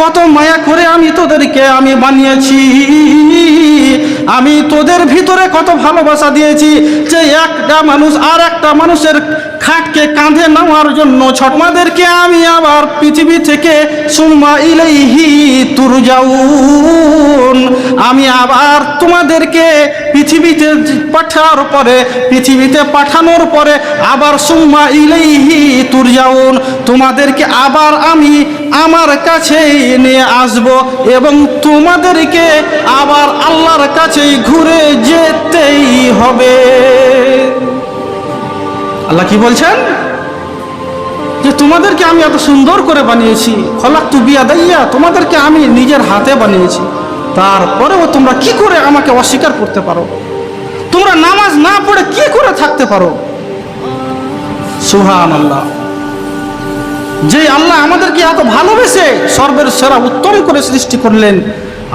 কত মায়া করে আমি তোদেরকে আমি বানিয়েছি। আমি তোদের ভিতরে কত ভালোবাসা দিয়েছি যে একটা মানুষ আর একটা মানুষের খাটকে কাঁধে নেওয়ার জন্য ছটমাদেরকে আমি আবার পৃথিবী থেকে সুম্মা ইলাইহি তুরজাউন। আমি আবার তোমাদেরকে পৃথিবীতে পাঠার পরে, পৃথিবীতে পাঠানোর পরে আবার সুম্মা ইলাইহি তুরজাউন। তোমাদেরকে আবার আমি আমার কাছেই নিয়ে আসব এবং তোমাদেরকে আবার আল্লাহর কাছেই ঘুরে যেতেই হবে। আল্লাহ কি বলছেন? যে তোমাদেরকে আমি এত সুন্দর করে বানিয়েছি। খলাক তু বিয়া দাইয়া তোমাদেরকে আমি নিজের হাতে বানিয়েছি। তারপরেও তোমরা কি করে আমাকে অস্বীকার করতে পারো? তোমরা নামাজ না পড়ে কি করে থাকতে পারো? সুহান আল্লাহ যে আল্লাহ আমাদেরকে এত ভালোবেসে সর্বের সেরা উত্তম করে সৃষ্টি করলেন,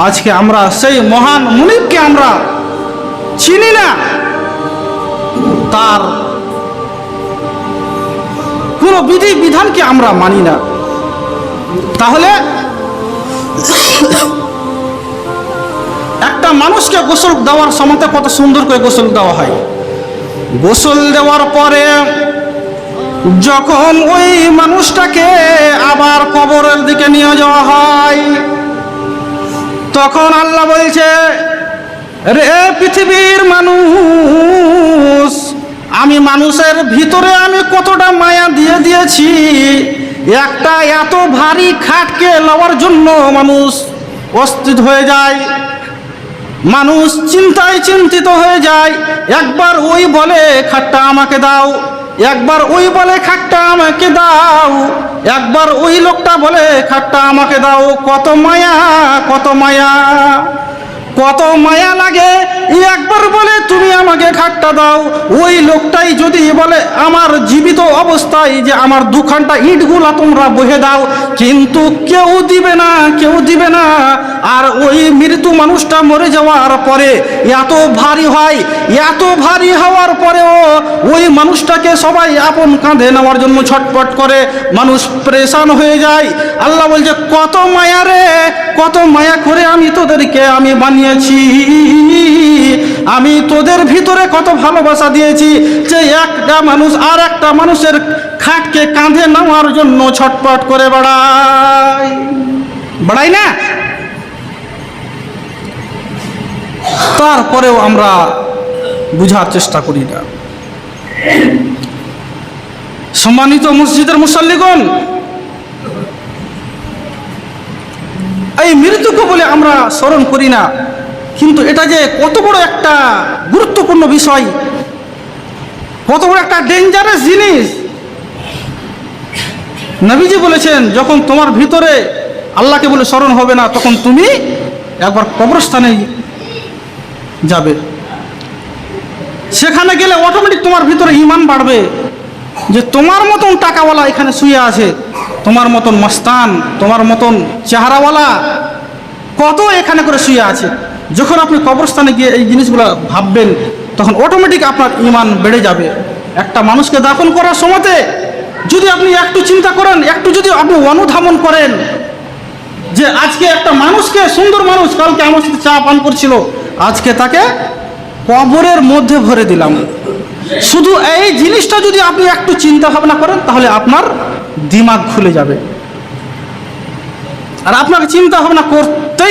আজকে আমরা সেই মহান মুনিবকে আমরা চিনি না। তার কোনো বিধি বিধানকে আমরা মানি না। তাহলে একটা মানুষকে গোসল দেওয়ার সময় কত সুন্দর করে গোসল দেওয়া হয়। গোসল দেওয়ার পরে যখন ওই মানুষটাকে আবার কবরের দিকে নিয়ে যাওয়া হয়, তখন আল্লাহ বলছে, রে পৃথিবীর মানুষ, আমি মানুষের ভিতরে আমি কতটা মায়া দিয়ে দিয়েছি, একটা এত ভারী খাটকে লওয়ার জন্য মানুষ অস্থিত হয়ে যায়, মানুষ চিন্তায় চিন্তিত হয়ে যায়, একবার ওই বলে খাটটা আমাকে দাও। একবার ওই বলে, খাটটা আমাকে দাও। একবার ওই লোকটা বলে, খাটটা আমাকে দাও। কত মায়া কত মায়া কত মায়া লাগে একবার বলে তুমি আমাকে খাটটা দাও। ওই লোকটাই যদি বলে, আমার জীবিত অবস্থায় যে আমার দুখানটা ইটগুলা তোমরা বহে দাও, কিন্তু কেউ দিবে না, কেউ দিবে না। আর ওই মৃত্যু মানুষটা মরে যাওয়ার পরে এত ভারী হয়, এত ভারী হওয়ার পরেও ওই মানুষটাকে সবাই আপন কাঁধে নেওয়ার জন্য ছটপট করে মানুষ প্রেশান হয়ে যায়। আল্লাহ বলছে, কত মায়া রে, কত মায়া করে আমি তোদেরকে আমি বানিয়েছি। আমি তোদের ভিতরে কত ভালোবাসা দিয়েছি যে একটা মানুষ আর একটা মানুষের খাটকে কাঁধে নেওয়ার জন্য ছটপট করে বেড়ায়। বেড়াই না? তারপরেও আমরা বুঝার চেষ্টা করি না। সম্মানিত মসজিদের মুসল্লিগণ, এই মৃত্যুকে বলে আমরা স্মরণ করি না। কিন্তু এটা যে কত বড় একটা গুরুত্বপূর্ণ বিষয়, কত বড় একটা ডেঞ্জারাস জিনিস। নবীজি বলেছেন, যখন তোমার ভিতরে আল্লাহকে বলে স্মরণ হবে না, তখন তুমি একবার কবরস্থানে যাবে। সেখানে গেলে অটোমেটিক তোমার ভিতরে ইমান বাড়বে যে তোমার মতন টাকাওয়ালা এখানে শুয়ে আছে, তোমার মতন মস্তান, তোমার মতন চেহারাওয়ালা কত এখানে করে শুয়ে আছে। যখন আপনি কবরস্থানে গিয়ে এই জিনিসগুলো ভাববেন, তখন অটোমেটিক আপনার ইমান বেড়ে যাবে। একটা মানুষকে দাফন করার সময়তে যদি আপনি একটু চিন্তা করেন, একটু যদি আপনি অনুধাবন করেন যে আজকে একটা মানুষকে, সুন্দর মানুষ কালকে আমার সাথে চা পান করছিল, আজকে তাকে কবরের মধ্যে ভরে দিলাম। শুধু এই জিনিসটা যদি আপনি একটু চিন্তা ভাবনা করেন, তাহলে আপনার দিমাগ খুলে যাবে। আর আপনাকে চিন্তা ভাবনা করতেই